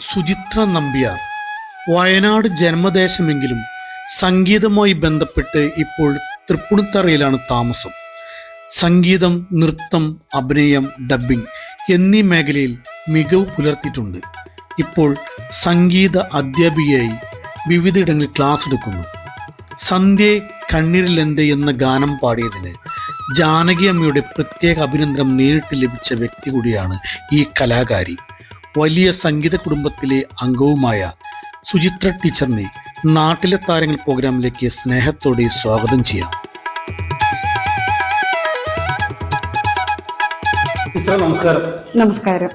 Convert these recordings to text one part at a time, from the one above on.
സുചിത്ര നമ്പ്യാർ വയനാട് ജന്മദേശമെങ്കിലും സംഗീതവുമായി ബന്ധപ്പെട്ട് ഇപ്പോൾ തൃപ്പുണിത്തറയിലാണ് താമസം. സംഗീതം നൃത്തം അഭിനയം ഡബ്ബിംഗ് എന്നീ മേഖലയിൽ മികവ് പുലർത്തിയിട്ടുണ്ട്. ഇപ്പോൾ സംഗീത അധ്യാപികയായി വിവിധയിടങ്ങളിൽ ക്ലാസ് എടുക്കുന്നു. സന്ധ്യ കണ്ണീരിലെന്ത് എന്ന ഗാനം പാടിയതിന് ജാനകി അമ്മയുടെ പ്രത്യേക അഭിനന്ദനം നേരിട്ട് ലഭിച്ച വ്യക്തി കൂടിയാണ് ഈ കലാകാരി. വലിയ സംഗീത കുടുംബത്തിലെ അംഗവുമായ സുചിത്ര ടീച്ചറിനെ നാട്ടിലെ താരങ്ങൾ പ്രോഗ്രാമിലേക്ക് സ്നേഹത്തോടെ സ്വാഗതം ചെയ്യാം. നമസ്കാരം. നമസ്കാരം.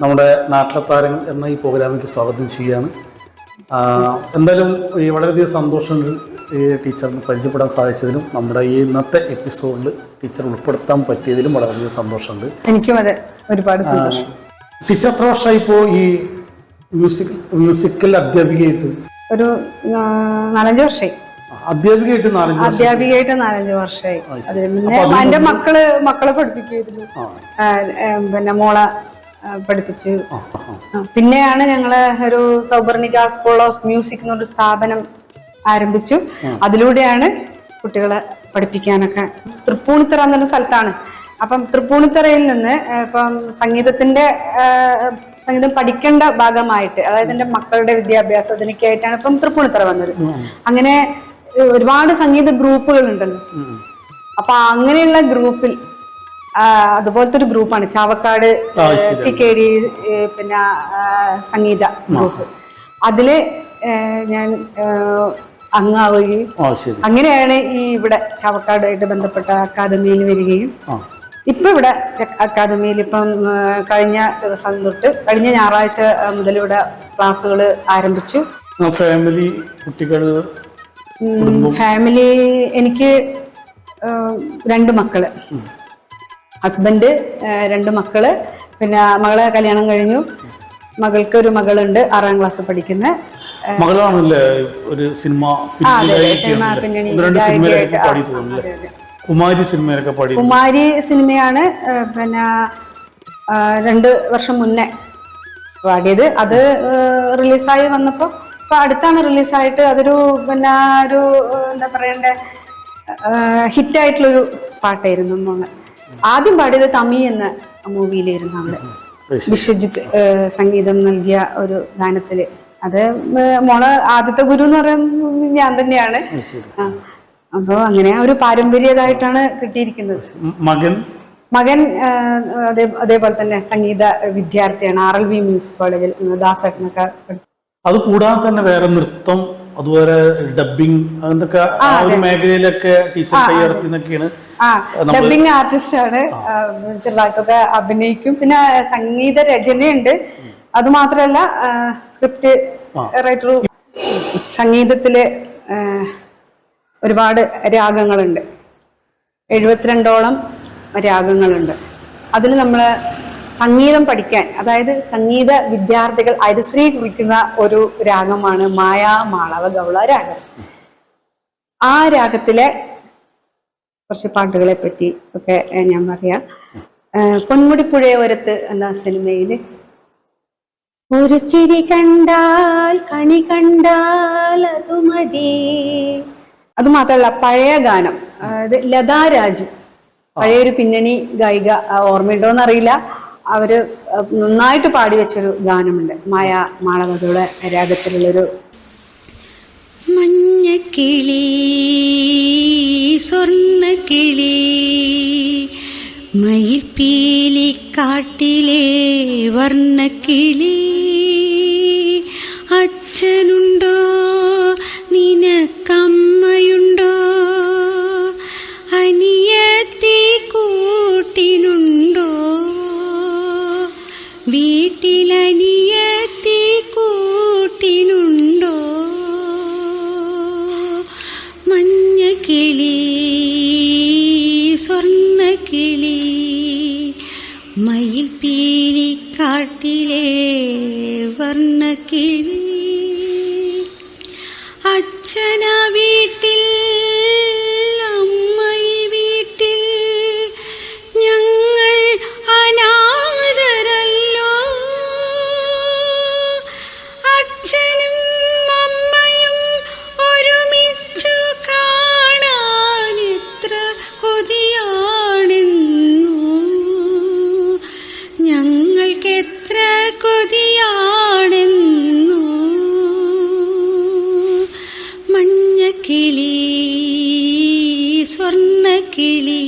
നമ്മുടെ നാട്ടിലെ താരങ്ങൾ എന്ന ഈ പ്രോഗ്രാമിലേക്ക് സ്വാഗതം ചെയ്യുകയാണ്. എന്തായാലും ഈ വളരെയധികം സന്തോഷമുണ്ട് ഈ ടീച്ചറിന് പരിചയപ്പെടാൻ സാധിച്ചതിലും നമ്മുടെ ഈ ഇന്നത്തെ എപ്പിസോഡിൽ ടീച്ചർ ഉൾപ്പെടുത്താൻ പറ്റിയതിലും വളരെയധികം സന്തോഷമുണ്ട്. എനിക്കും അതെ ഒരുപാട് സന്തോഷം. ടീച്ചർ എത്ര വർഷമായി ഇപ്പോൾ ഈ മ്യൂസിക് മ്യൂസിക്കൽ അധ്യാപികയായിട്ട്? ഒരു ആ, നാലഞ്ച് വർഷമായി അധ്യാപികയായിട്ട് നാലഞ്ച് വർഷം. അധ്യാപികയായിട്ട് നാലഞ്ച് വർഷമായി അതിന് എന്റെ മക്കൾ മക്കളെ പഠിപ്പിക്കുമായിരുന്നു ആ, ആ, ഏ, പിന്നെ മോളെ ആ, പഠിപ്പിച്ചു. ആ, ആ. ആ, പിന്നെയാണ് ഞങ്ങൾ ഒരു സൗബർണിക സ്കൂൾ ഓഫ് മ്യൂസിക് എന്നൊരു സ്ഥാപനം ആരംഭിച്ചു. അതിലൂടെയാണ് കുട്ടികളെ പഠിപ്പിക്കാനൊക്കെ തൃപ്പൂണിത്തറ എന്നൊരു സ്ഥലത്താണ് അപ്പം തൃപ്പൂണിത്തറയിൽ നിന്ന് ഇപ്പം സംഗീതത്തിന്റെ സംഗീതം പഠിക്കേണ്ട ഭാഗമായിട്ട് അതായത് എന്റെ മക്കളുടെ വിദ്യാഭ്യാസത്തിനൊക്കെയായിട്ടാണ് ഇപ്പം തൃപ്പൂണിത്തറ വന്നത്. അങ്ങനെ ഒരുപാട് സംഗീത ഗ്രൂപ്പുകൾ ഉണ്ടല്ലോ. അപ്പൊ അങ്ങനെയുള്ള ഗ്രൂപ്പിൽ അതുപോലത്തെ ഒരു ഗ്രൂപ്പാണ് ചാവക്കാട് സി കെ ഡി പിന്നെ സംഗീത ഗ്രൂപ്പ്. അതിൽ ഞാൻ ശരി അങ്ങനെയാണ് ഈ ഇവിടെ ചാവക്കാടുമായിട്ട് ബന്ധപ്പെട്ട അക്കാദമിയിൽ വരികയും ഇപ്പൊ ഇവിടെ അക്കാദമിയിൽ ഇപ്പം കഴിഞ്ഞ ദിവസം തൊട്ട് കഴിഞ്ഞ ഞായറാഴ്ച മുതൽ ഇവിടെ ക്ലാസ്സുകൾ ആരംഭിച്ചു. ഫാമിലി കുട്ടികൾ ഫാമിലി എനിക്ക് രണ്ട് മക്കൾ. ഹസ്ബൻഡ് രണ്ട് മക്കൾ. പിന്നെ മകളെ കല്യാണം കഴിഞ്ഞു. മകൾക്ക് ഒരു മകളുണ്ട് ആറാം ക്ലാസ് പഠിക്കുന്ന. മകളാണല്ലേ ഒരു സിനിമ പിന്നണി കുമാരി സിനിമയിലൊക്കെ പാടി കുമാരി സിനിമയാണ് പിന്നെ രണ്ട് വർഷം മുന്നേ പാടിയത്. അത് റിലീസായി വന്നപ്പോൾ ഇപ്പൊ അടുത്താണ് റിലീസായിട്ട് അതൊരു പിന്നെ ഒരു എന്താ പറയണ്ടേ ഹിറ്റായിട്ടുള്ളൊരു പാട്ടായിരുന്നു മോൾ. ആദ്യം പാടിയത് തമി എന്ന മൂവിയിലായിരുന്നു അവിടെ വിശ്വജിത്ത് സംഗീതം നൽകിയ ഒരു ഗാനത്തിൽ. അത് മോളെ ആദ്യത്തെ ഗുരു എന്ന് പറയുന്നത് ഞാൻ തന്നെയാണ്. ആ. അപ്പൊ അങ്ങനെ ഒരു പാരമ്പര്യതായിട്ടാണ് കിട്ടിയിരിക്കുന്നത്. മകൻ? മകൻ അതേ അതേപോലെ തന്നെ സംഗീത വിദ്യാർത്ഥിയാണ് ആർ എൽ വി മ്യൂസിക് കോളേജിൽ ദാസേട്ടനൊക്കെ പഠിച്ചു അത് കൂടാതെ തന്നെ വേറെ നൃത്തം അതുപോലെ ഡബിങ് അങ്ങനത്തെ ആ ഒരു മേഖലയിലൊക്കെ ടീച്ചർ ഡബിങ് ആർട്ടിസ്റ്റ് ആണ്. ചെറുതായിട്ടൊക്കെ അഭിനയിക്കും. പിന്നെ സംഗീത രചനയുണ്ട്. അത് മാത്രല്ല സ്ക്രിപ്റ്റ് റൈറ്റർ സംഗീതത്തിൽ ഒരുപാട് രാഗങ്ങളുണ്ട്. എഴുപത്തിരണ്ടോളം രാഗങ്ങളുണ്ട്. അതിൽ നമ്മൾ സംഗീതം പഠിക്കാൻ അതായത് സംഗീത വിദ്യാർത്ഥികൾ അരിശ്രീ കുറിക്കുന്ന ഒരു രാഗമാണ് മായാമാളവ ഗൗള രാഗം. ആ രാഗത്തിലെ കുറച്ച് പാട്ടുകളെ പറ്റി ഒക്കെ ഞാൻ പറയാം. പൊന്മുടി പുഴയോരത്ത് എന്ന സിനിമയിൽ ഒരു ചിരി കണ്ടാൽ കണി കണ്ടാൽ അത് മതി. അത് മാത്രമല്ല പഴയ ഗാനം. അതായത് ലതാ രാജു. പഴയ ഒരു പിന്നണി ഗായിക ഓർമ്മയുണ്ടോ എന്നറിയില്ല അറിയില്ല. അവർ നന്നായിട്ട് പാടി വെച്ചൊരു ഗാനമുണ്ട്. മായ മാളവതയുടെ രാഗത്തിലുള്ളൊരു മഞ്ഞക്കിളി സ്വർണക്കിളി മയിൽപ്പീലി കാട്ടിലെ വർണക്കിളി കാട്ടിലെ വർണക്കിളി കിളി സ്വർണക്കിളി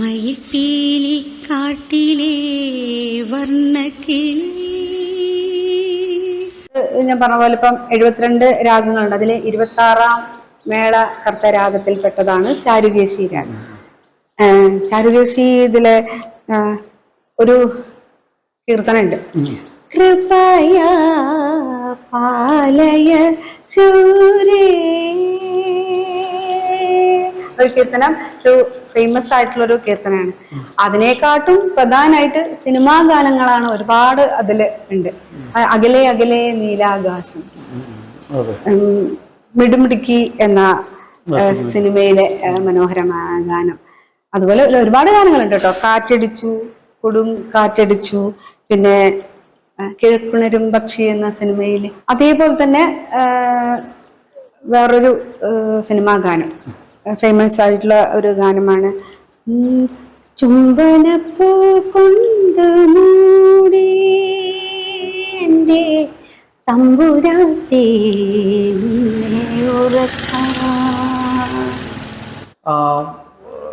മയിൽപ്പീലി കാട്ടിലെ വർണക്കിളി ഞാൻ പറഞ്ഞ പോലെ ഇപ്പം എഴുപത്തിരണ്ട് രാഗങ്ങളുണ്ട്. അതിൽ ഇരുപത്തി ആറാം മേള കർത്ത രാഗത്തിൽപ്പെട്ടതാണ് ചാരുകേശി രാഗം. ചാരുകേശി ഇതിലെ ഒരു കീർത്തനുണ്ട്. കൃപയ പാലയ ഒരു കീർത്തനം ഒരു ഫേമസ് ആയിട്ടുള്ള ഒരു കീർത്തനമാണ്. അതിനെക്കാട്ടും പ്രധാനമായിട്ട് സിനിമാ ഗാനങ്ങളാണ് ഒരുപാട് അതിൽ ഉണ്ട്. അകലെ അകലെ നീലാകാശം. മിടുമിടുക്കി എന്ന സിനിമയിലെ മനോഹരമായ ഗാനം. അതുപോലെ ഒരുപാട് ഗാനങ്ങളുണ്ട് കേട്ടോ. കാറ്റടിച്ചു കൊടും കാറ്റടിച്ചു പിന്നെ കിഴക്കുണരും പക്ഷി എന്ന സിനിമയിൽ അതേപോലെ തന്നെ വേറൊരു സിനിമാ ഗാനം. ഫേമസ് ആയിട്ടുള്ള ഒരു ഗാനമാണ് ചുംബനപ്പൂ കൊണ്ട് മൂടി എന്റെ തമ്പുരാട്ടി ആ,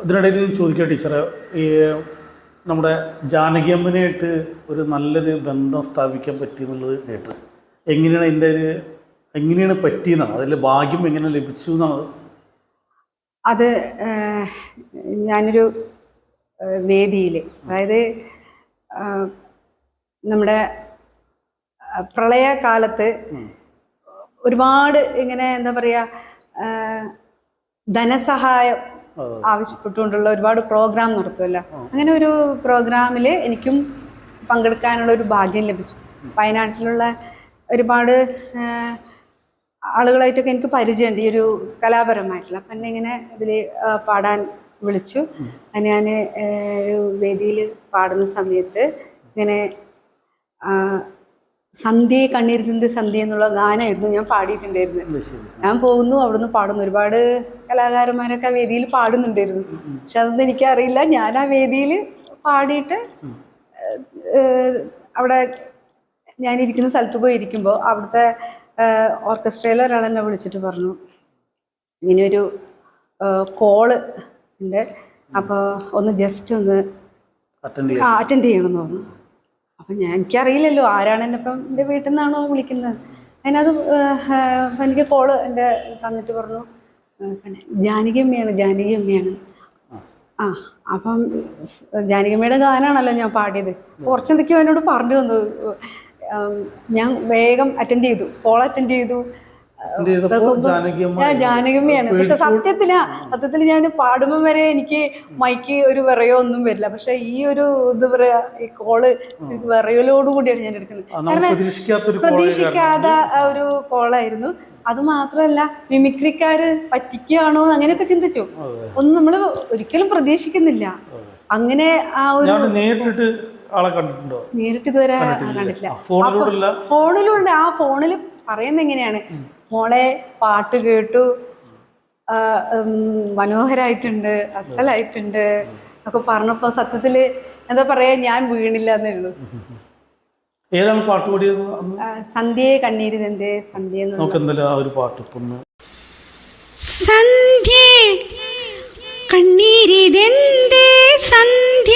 ഇതിനിടയിൽ ചോദിക്കുക ചോദിക്കാം ടീച്ചറെ ഈ നമ്മുടെ ജാനകിയമ്മനായിട്ട് ഒരു നല്ലൊരു ബന്ധം സ്ഥാപിക്കാൻ പറ്റി എന്നുള്ളത് കേട്ടത് എങ്ങനെയാണ് അതിന്റെ ഒരു എങ്ങനെയാണ് പറ്റിയെന്നാണ്? അതിൽ ഭാഗ്യം എങ്ങനെ ലഭിച്ചു എന്നാണ്? അത് ഞാനൊരു വേദിയിൽ അതായത് നമ്മുടെ പ്രളയകാലത്ത് ഒരുപാട് ഇങ്ങനെ എന്താ പറയുക ധനസഹായം. ആവശ്യപ്പെട്ടുകൊണ്ടുള്ള ഒരുപാട് പ്രോഗ്രാം നടത്തുമല്ലോ അങ്ങനെ ഒരു പ്രോഗ്രാമിൽ എനിക്കും പങ്കെടുക്കാനുള്ള ഒരു ഭാഗ്യം ലഭിച്ചു. വയനാട്ടിലുള്ള ഒരുപാട് ആളുകളായിട്ടൊക്കെ എനിക്ക് പരിചയമുണ്ട്. ഈ ഒരു കലാപരമായിട്ടുള്ള. അപ്പം എന്നെ ഇങ്ങനെ ഇതിൽ പാടാൻ വിളിച്ചു. ഞാൻ വേദിയിൽ പാടുന്ന സമയത്ത് ഇങ്ങനെ സന്ധ്യ കണ്ണീരിന്റെ സന്ധ്യ എന്നുള്ള ഗാനമായിരുന്നു ഞാൻ പാടിയിട്ടുണ്ടായിരുന്നത്. ഞാൻ പോകുന്നു അവിടുന്ന് പാടുന്നു. ഒരുപാട് കലാകാരന്മാരൊക്കെ ആ വേദിയിൽ പാടുന്നുണ്ടായിരുന്നു. പക്ഷെ അതൊന്നും എനിക്കറിയില്ല. ഞാൻ ആ വേദിയിൽ പാടിയിട്ട് അവിടെ ഞാനിരിക്കുന്ന സ്ഥലത്ത് പോയി ഇരിക്കുമ്പോൾ അവിടുത്തെ ഓർക്കസ്ട്രയിലെ ഒരാൾ എന്നെ വിളിച്ചിട്ട് പറഞ്ഞു ഇങ്ങനെ ഒരു കോൾ ഉണ്ട്. അപ്പോൾ ഒന്ന് ജസ്റ്റ് ഒന്ന് അറ്റൻഡ് ചെയ്യണം. എന്ന് ചെയ്യണമെന്ന് പറഞ്ഞു. അപ്പം ഞാൻ എനിക്കറിയില്ലല്ലോ ആരാണ് എന്നെ ഇപ്പം എന്റെ വീട്ടിൽ നിന്നാണോ വിളിക്കുന്നത്. അതിനകത്ത് എനിക്ക് കോൾ എന്റെ തന്നിട്ട് പറഞ്ഞു. പിന്നെ ജാനകി അമ്മയാണ് ജാനകി അമ്മയാണ്. ആ അപ്പം ജാനകിയമ്മയുടെ ഗാനാണല്ലോ ഞാൻ പാടിയത്. കുറച്ചെന്തൊക്കെയോ എന്നോട് പറഞ്ഞു തന്നു ഞാൻ വേഗം അറ്റൻഡ് ചെയ്തു. കോൾ അറ്റൻഡ് ചെയ്തു. ജാനകിയമ്മയാണ്. പക്ഷെ സത്യത്തില സത്യത്തിൽ ഞാൻ പാടുമ്പം വരെ എനിക്ക് മൈക്ക് ഒരു വിറയോ ഒന്നും വരില്ല. പക്ഷെ ഈ ഒരു ഇത് പറയാ ഈ കോൾ വിറയലോട് കൂടിയാണ് ഞാൻ എടുക്കുന്നത്. കാരണം പ്രതീക്ഷിക്കാത്ത ഒരു കോളായിരുന്നു. അത് മാത്രമല്ല മിമിക്രിക്കാര് പറ്റിക്കുകയാണോ അങ്ങനെയൊക്കെ ചിന്തിച്ചു. ഒന്ന് നമ്മൾ ഒരിക്കലും പ്രതീക്ഷിക്കുന്നില്ല. അങ്ങനെ ആ ഒരു നേരിട്ട് ആളെ കണ്ടിട്ടുണ്ടോ? നേരിട്ട് ഇതുവരെ കണ്ടിട്ടില്ല. ഫോണിലുള്ള ആ ഫോണിൽ പറയുന്നത് എങ്ങനെയാണ്? മോളെ പാട്ട് കേട്ടു. മനോഹരായിട്ടുണ്ട് അസലായിട്ടുണ്ട് ഒക്കെ പറഞ്ഞപ്പോ സത്യത്തിൽ എന്താ പറയാ ഞാൻ വീണില്ല എന്നുള്ളൂ. ഏതാണ് പാട്ട് പാടിയത് സന്ധ്യയെ കണ്ണീരിനെന്തേ സന്ധ്യ ഒരു പാട്ട് സന്ധ്യേ കണ്ണീരിതെന്തേ സന്ധ്യ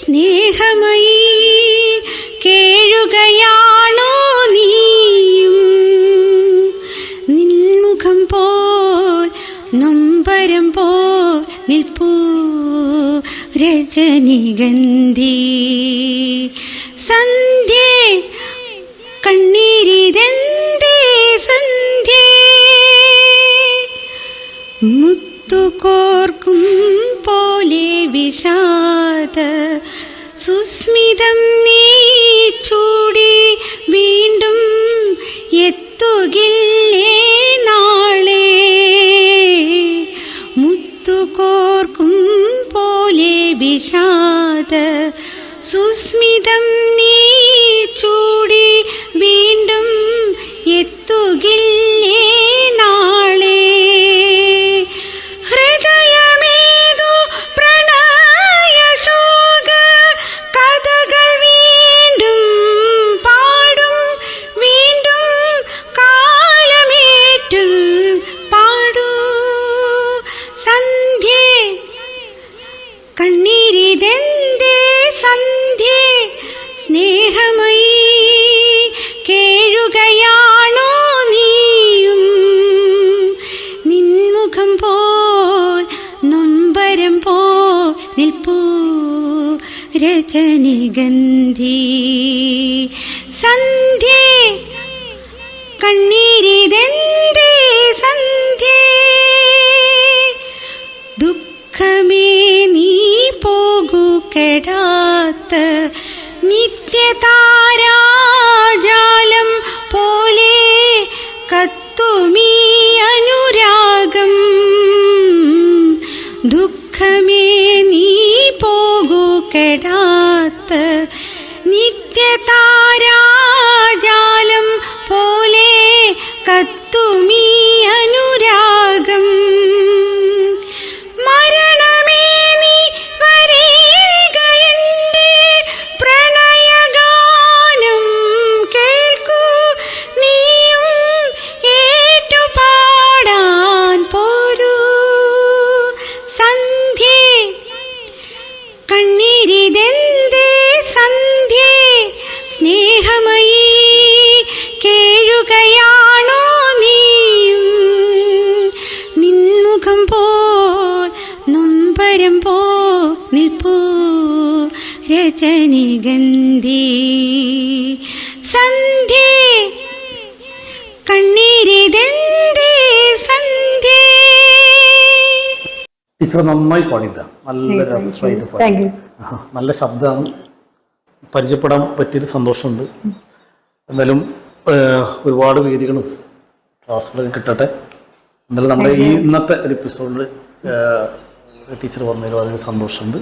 സ്നേഹമയി കേഴുകയാണോ നീയും നൊമ്പരം നിൽപ്പൂ രജനിഗന്ധി. സന്ധ്യേ കണ്ണീരിതെന്തേ സന്ധ്യേ? മുത്തുകോർക്കും പോലെ വിഷാദ സുസ്മിതം രജനിഗന്ധി സന്ധ്യ കണ്ണീരിതെന്തേ സന്ധ്യ? ദുഃഖമേ നീ പോകൂ കെടാത്ത നിത്യതാരാജാലം പോലെ കത്തുമീ അനുരാഗം. ദുഃഖമേ കെടാത്ത നിത്യതാരാജാലം പോലെ കത്തുമീ അനുരാഗം രജനിഗന്ധി സന്ധ്യേ. കണ്ണീരിതെന്തേ സന്ധ്യേ. ടീച്ചർ നന്നായി പാടിയില്ല നല്ല രസമായിട്ട് പാടി നല്ല ശബ്ദമാണ്. പരിചയപ്പെടാൻ പറ്റിയൊരു സന്തോഷമുണ്ട്. എന്തായാലും ഒരുപാട് വേദികളും ക്ലാസ്സുകളൊക്കെ കിട്ടട്ടെ. എന്നാലും നമ്മുടെ ഈ ഇന്നത്തെ ഒരു എപ്പിസോഡിൽ ടീച്ചർ വന്നതിലും അതിന് സന്തോഷമുണ്ട്.